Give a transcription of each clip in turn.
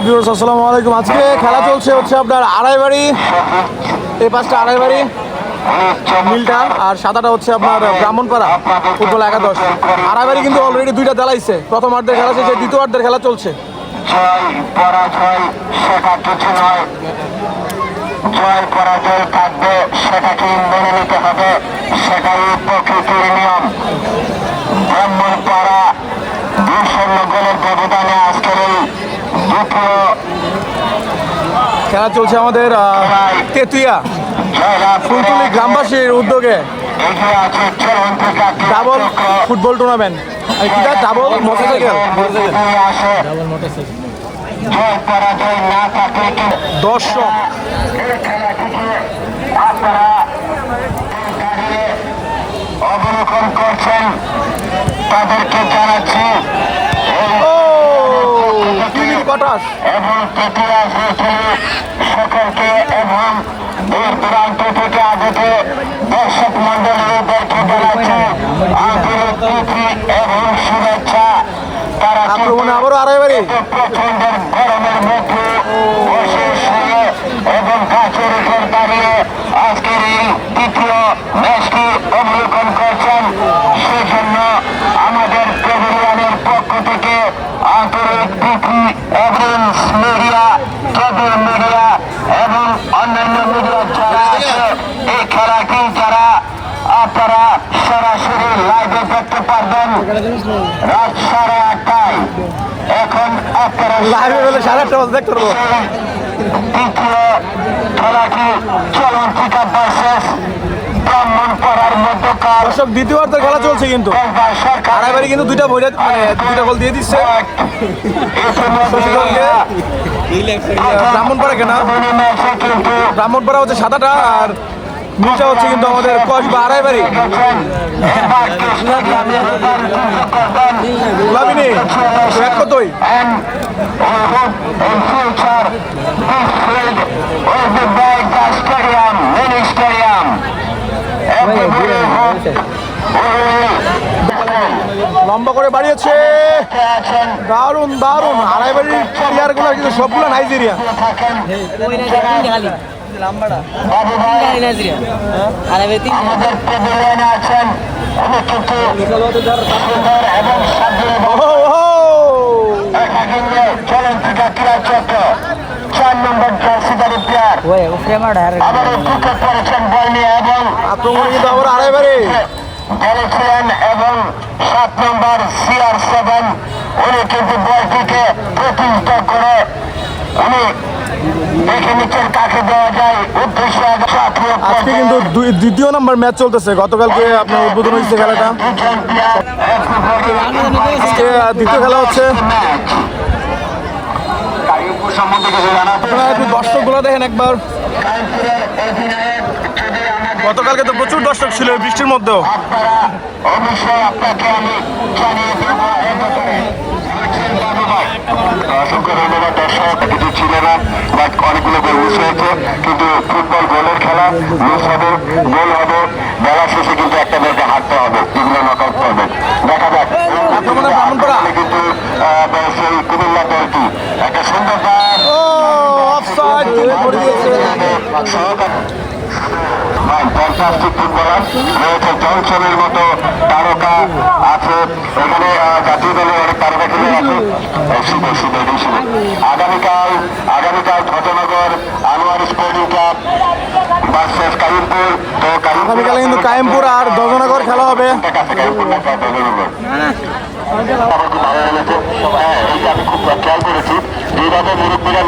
দর্শক ভিউয়ার্স, আসসালামু আলাইকুম। আজকে খেলা চলছে হচ্ছে আপনার আড়াইবাড়ি, এই পাঁচটা আড়াইবাড়ি নীলটা আর সাদাটা হচ্ছে আপনার ব্রাহ্মণপাড়া ফুটবল একাদশ। আড়াইবাড়ি কিন্তু অলরেডি দুইটা দেলাইছে। প্রথম আর্ধের খেলা শেষে দ্বিতীয় আর্ধের খেলা চলছে। সেটা কিছু মেনে নিতে হবে, সেটাই প্রকৃতির নিয়ম ব্রাহ্মণ পাড়া দুই শূন্য গোলের ব্যবধানে আজকের এই দ্বিতীয় খেলা চলছে আমাদের আহ, তেতুইয়া। ফুলতুলি গ্রামবাসীর উদ্যোগে ডাবল ফুটবল টুর্নামেন্ট। আর কিটা ডাবল মোটরসাইকেল? দর্শক। করছেন তাদেরকে জানাচ্ছি বাতাস। এবং তৃতীয় সকলকে এবং দূর দূরান্ত থেকে আগত দর্শক মন্ডলীদেরকে জানাচ্ছি আন্তরিক প্রীতি এবং শুভেচ্ছা। তারা আক্রমণে আবারও আড়াইবাড়ি প্রচন্ডের গরমের মধ্যে বসে শুয়ে এবং গাছের উপর দাঁড়িয়ে আজকের এই তৃতীয় ম্যাচটি অবলোকন করছেন সেই জন্য আমাদের প্রেভিলিয়ানের পক্ষ থেকে আন্তরিক প্রীতি এবং মিডিয়া কেবল মিডিয়া এবং অন্যান্য মিডিয়া যারা আছে এই খেলাটি যারা আপনারা সরাসরি লাইভে দেখতে পারবেন? রাত সাড়ে আটটায়। এখন আপনারা লাইভে বলে সাড়ে আটটা দেখতে পারব। দ্বিতীয় খেলাটি ব্রাহ্মণ পাড়ার মধ্যকার দর্শক দ্বিতীয় অর্ধের খেলা চলছে কিন্তু। আড়াইবাড়ি কিন্তু দুইটা বইটা মানে দুইটা গোল দিয়ে দিচ্ছে। ব্রাহ্মণপাড়া কেনা ব্রাহ্মণপাড়া হচ্ছে সাদাটা, আর নীলটা হচ্ছে কিন্তু আমাদের কসবা আড়াইবাড়ি লাভিনি এক কতই? লম্বা করে বাড়িয়েছে। আছেন দারুণ দারুণ। আড়াইবাড়ির প্লেয়ারগুলো কিন্তু সবগুলো নাইজেরিয়া কিন্তু আবার উইকেট করেছেন নিয়ে এবং সাত নম্বর সিআর সেভেন উনি কিন্তু বলটিকে প্রতিহত করে উনি দেখে নিচ্ছেন কাকে দেওয়া যায়। উদ্দেশ্য আজকে কিন্তু দুই- দ্বিতীয় নাম্বার ম্যাচ চলতেছে। গতকালকে আপনার উদ্বোধন হয়েছে খেলাটা। আজকে দ্বিতীয় খেলা হচ্ছে। সম্বন্ধে কিছু জানা দর্শকগুলো দেখেন একবার কানপুরের অধিনায়ক যদি আমাদের গতকালকে তো প্রচুর দর্শক ছিল বৃষ্টির মধ্যেও। অসংখ্য ধন্যবাদ দর্শক। কিছু ছিল না বাট অনেকগুলো গোল মিস হয়েছে কিন্তু ফুটবল গোলের খেলা মিস হবে গোল হবে। বেলা শেষে কিন্তু একটা হারতে হবে বিভিন্ন নকআউট করবে। দেখা যাক। কিন্তু আহ, সেই কুমিল্লা দলটি একটা সুন্দর পাস ও অফসাইড করে দিয়েছে ফ্যান্টাস্টিক ফুটবলার রয়েছে জনসনের মতো তারকা আছে এখানে জাতীয় দলে অনেক তারকা খেলে আছে শুভ এই শুভ আগামীকাল আগামীকাল ঘটনগর আনোয়ার স্পোর্টিং ক্লাব কায়েমপুর আর দজনগর খেলা হবে। আমি খুব খেয়াল করেছি এইভাবে মুরব্বীরা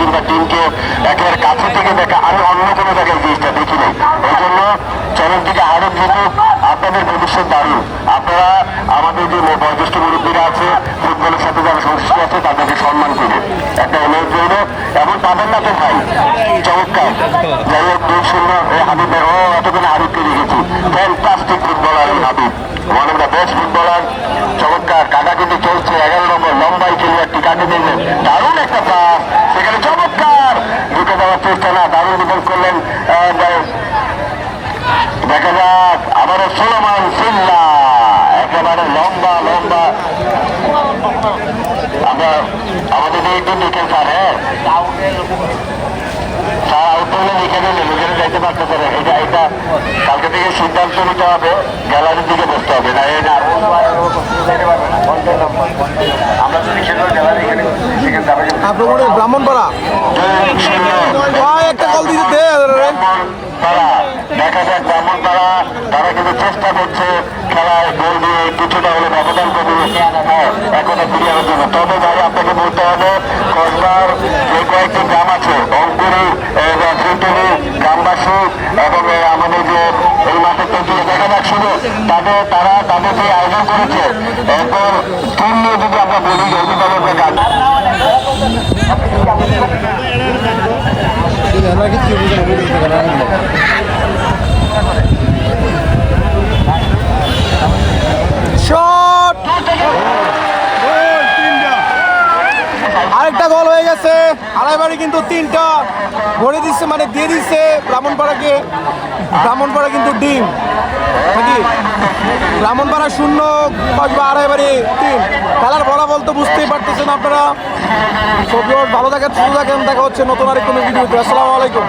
কিংবা টিমকে একেবারে কাছে থেকে দেখা আমি অন্য কোনো জায়গায় জিনিসটা দেখিনি এই জন্য চ্যানেল থেকে আরও কিন্তু ভবিষ্যৎ দারুণ। আপনারা আমাদের যে বয়োজ্যেষ্ঠ মুরব্বীরা আছে, ফুটবলের সাথে যারা সংশ্লিষ্ট আছে, তাদেরকে সম্মান করে একটা অনুরোধ করব এবং পাবেন না তো ভাই, চমৎকার। যাই হোক, দুই শূন্য এই হাবিব ও, এতক্ষণে হাবিবকে দেখেছি। ফ্যান্টাস্টিক ফুটবলার এই Habib. One of the best footballer চমৎকার। কাটা কিন্তু চলছে এগারো নম্বর লম্বাই খেলোয়াড়টি কাটে দিলেন দারুণ একটা পাস সেখানে চমৎকার ঢুকে দেওয়ার চেষ্টা না দারুণ রিপোর্ট করলেন আহ, দেখা যাক আবারও সোলোমান সিল্লা একেবারে লম্বা লম্বা আমরা আমাদের দিয়ে একটু লিখেন স্যার হ্যাঁ। স্যার আউট যাইতে পারতেছে না এটা এটা কালকে থেকে সিদ্ধান্ত নিতে হবে গ্যালারির দিকে বসতে হবে না এই আমরা তো লিখে গ্যালারি এখানে সেখানে যাবে ব্রাহ্মণপাড়া। একটা কল দিতে দেখা যাক তারা চেষ্টা করছে খেলায় গোল দিয়ে কিছুটা হলে ব্যবধান কমিয়ে এখনও ফিরিয়ে জন্য তবে ভাই আপনাকে বলতে হবে কসবার যে কয়েকটি গ্রাম আছে অঙ্কুরি ফুলটুলি গ্রামবাসী এবং আমাদের যে এই মাঠের প্রতি দেখা শুধু তাদের তারা তাদের যে আয়োজন করেছে এরপর টিম নিয়ে যদি আমরা বলি যে অভিভাবকদের গান শট আরেকটা গোল হয়ে গেছে। আড়াইবারে কিন্তু তিনটা। ভরে দিচ্ছে মানে দিয়ে দিচ্ছে ব্রাহ্মণপাড়াকে। ব্রাহ্মণপাড়া কিন্তু ডিম। নাকি? ব্রাহ্মণপাড়া শূন্য কসবা আড়াইবাড়ি তিন। খেলার ফলাফল তো বুঝতেই পারতেছেন আপনারা। সব ভালো থাকেন, সুস্থ থাকেন। দেখা হচ্ছে নতুন আরেক কোনো আসসালামু আলাইকুম।